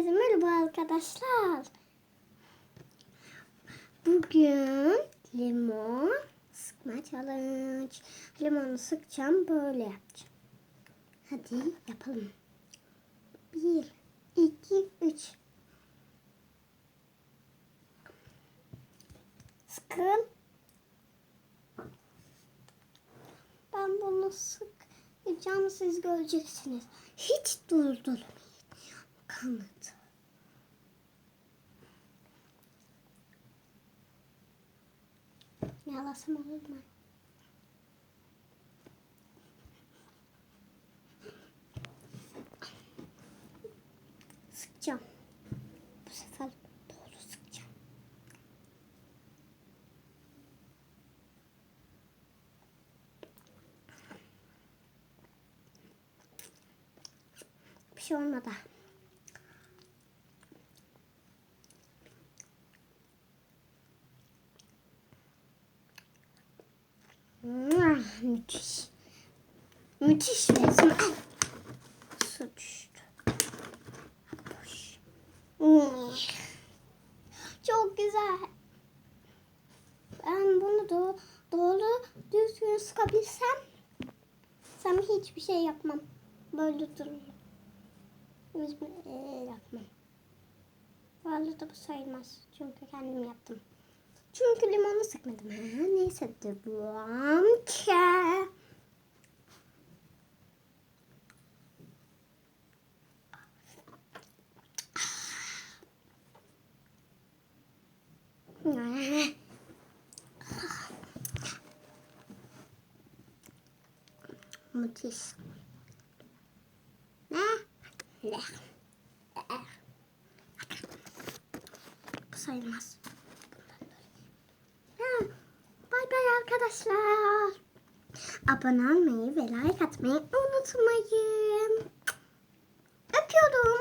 Herkese merhaba arkadaşlar. Bugün limon sıkma challenge. Limonu sıkacağım böyle yapacağım. Hadi yapalım. Bir, iki, üç. Sıkın. Ben bunu sıkacağım siz göreceksiniz. Hiç durdurmayın. Kanıt. Yalasam olur mu? Sıkacağım. Bu sefer doğru sıkacağım. Bir şey olmadı. Müthiş. Müthiş resmen. Su düştü. Çok güzel. Ben bunu da doğru düzgün sıkabilsem sen hiçbir şey yapmam. Böyle dururum. Hiçbir şey yapmam. Bu arada bu sayılmaz. Çünkü kendim yaptım. Çünkü limonu sıkmadım. Ha, neyse devam ki. Müthiş. Ne? Ne? Sayılmaz. süper arkadaşlar. Abone olmayı ve like atmayı unutmayın. Öpüyorum.